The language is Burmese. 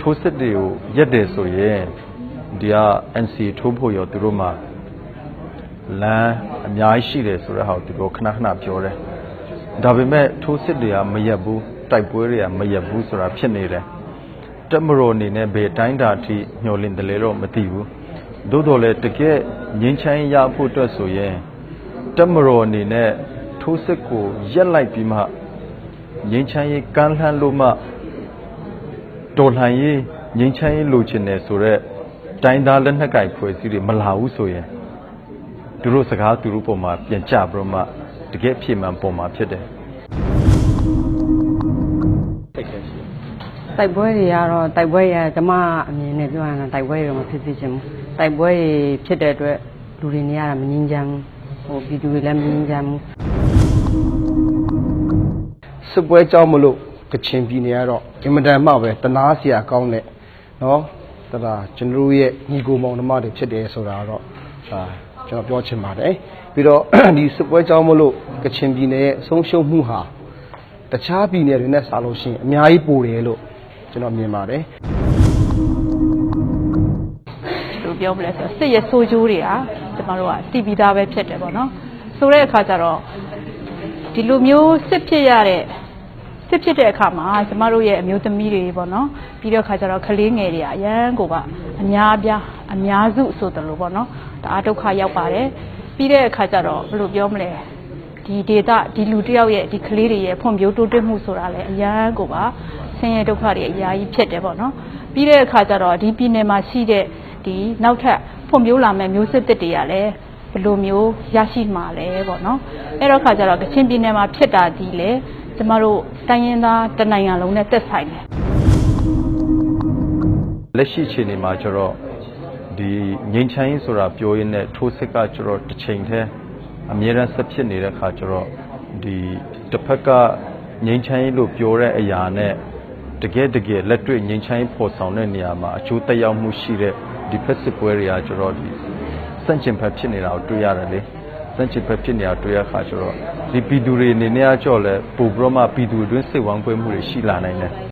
ထိုးစစ်တွေကိုရက်တယ်ဆိုရင်ဒီက NC ထိုးဖို့ရောသူတို့မှာလမ်းအများကြီးရှိတယ်ဆိုတဲ့ဟာကိုသူတို့ခဏခဏပြောတယ်ဒါပေမဲ့ထိုးစစ်တွေကမရက်ဘူးတိုက်ပွဲတွေကမရက်ဘူးဆိုတာဖြစ်နေတယ်တက်မတော်အနေနဲ့ဘယ်တိုင်းတာအထိညှော်လင့်တယ်လဲတော့မသိဘူးသို့တော်လည်းတကယ်ငင်းချမ်းရဖို့အတွက်ဆိုရင်တက်မတော်အနေနဲ့ထိုးစစ်ကိုရက်လိုက်ပြီးမှငင်းချမ်းရေးကမ်းလှမ်းလို့မှ တော်လှန်ရေးငြိမ်းချမ်းရေးလိုချင်တယ်ဆိုတော့တိုင်းသားလက်နက်ကိုင်ဖွဲ့စည်းတွေမလာဘူးဆိုရင်သူတို့စကားသူတို့ပုံမှာပြန်ကြပြီးတော့မှတကယ်အဖြစ်မှန်ပုံမှာဖြစ်တယ်တိုက်ပွဲတွေကတော့တိုက်ပွဲရကျမအမြင်နဲ့ပြောရရင်တော့တိုက်ပွဲတွေမဖြစ်ဖြစ်ချင်ဘူးတိုက်ပွဲတွေဖြစ်တဲ့အတွက်လူတွေနေရတာမငြင်းချမ်းဘူးဟိုပြည်သူတွေလည်းမငြင်းချမ်းဘူးစစ်ပွဲကြောင့်မလို့ ကချင်ပြည်နယ်ကတော့အင်မတန်မှပဲတနာစရာကောင်းတဲ့နော်တဒါကျွန်တော်တို့ရဲ့ညီကိုမောင်နှမတွေဖြစ်တယ်ဆိုတာတော့အာကျွန်တော်ပြောချင်ပါတယ်ပြီးတော့ဒီစစ်ပွဲကြောင့်မလို့ကချင်ပြည်နယ်ရဲ့အဆုံးရှုံးမှုဟာတခြားပြည်နယ်တွေနဲ့စားလို့ရှိရင်အများကြီးပိုတယ်လို့ကျွန်တော်မြင်ပါတယ်လို့ပြောမလဲဆိုတော့စစ်ရဲ့ဆိုးကျိုးတွေကကျမတို့ကတည်ပြီးသားပဲဖြစ်တယ်ပေါ့နော်ဆိုတဲ့အခါကျတော့ဒီလိုမျိုးစစ်ဖြစ်ရတဲ့ စစ်ဖြစ်တဲ့အခါမှာကျမတို့ရဲ့အမျိုးသမီးတွေပေါ့နော်ပြီးတော့အခါကျတော့ကလေးငယ်တွေကအရန်ကိုကအများအပြားအများစုဆိုတယ်လို့ပေါ့နော်တအားဒုက္ခရောက်ပါတယ်ပြီးတဲ့အခါကျတော့ဘယ်လိုပြောမလဲဒီဒေတာဒီလူတယောက်ရဲ့ဒီကလေးတွေရဲ့ဖွံ့ဖြိုးတိုးတက်မှုဆိုတာလည်းအရန်ကိုပါဆင်းရဲဒုက္ခတွေအများကြီးဖြစ်တယ်ပေါ့နော်ပြီးတဲ့အခါကျတော့ဒီပြည်နယ်မှာရှိတဲ့ဒီနောက်ထပ်ဖွံ့ဖြိုးလာမဲ့မျိုးစစ်တစ်တွေကလည်းဘယ်လိုမျိုးရရှိမှာလဲပေါ့နော်အဲ့တော့ခါကျတော့ကချင်ပြည်နယ်မှာဖြစ်တာဒီလေ ကျမတို့တိုင်းရင်းသားတစ်နိုင်ငံလုံးနဲ့သက်ဆိုင်တယ်လက်ရှိအခြေအနေမှာကျတော့ဒီငြိမ်းချမ်းရေးဆိုတာပြောရင်းနဲ့ထိုးစစ်ကကျတော့တစ်ချိန်တည်းအမြဲတမ်းဆက်ဖြစ်နေတဲ့ခါကျတော့ဒီတစ်ဖက်ကငြိမ်းချမ်းရေးလို့ပြောတဲ့အရာနဲ့တကယ်တကယ်လက်တွေ့ငြိမ်းချမ်းရေးပေါ်ဆောင်တဲ့နေရာမှာအကျိုးသက်ရောက်မှုရှိတဲ့ဒီဖက်စစ်ပွဲတွေကကျတော့ဒီစန့်ကျင်ဖက်ဖြစ်နေတာကိုတွေ့ရတယ်လေ စန့်ကျင်ဖက်ဖြစ်နေတာတွေ့ရခါကျတော့ဒီပြည်သူတွေအနေနဲ့အကြော်လဲပို့ပြီးတော့မှပြည်သူအတွင်းစိတ်ဝမ်းကွဲမှုတွေရှိလာနိုင်တယ်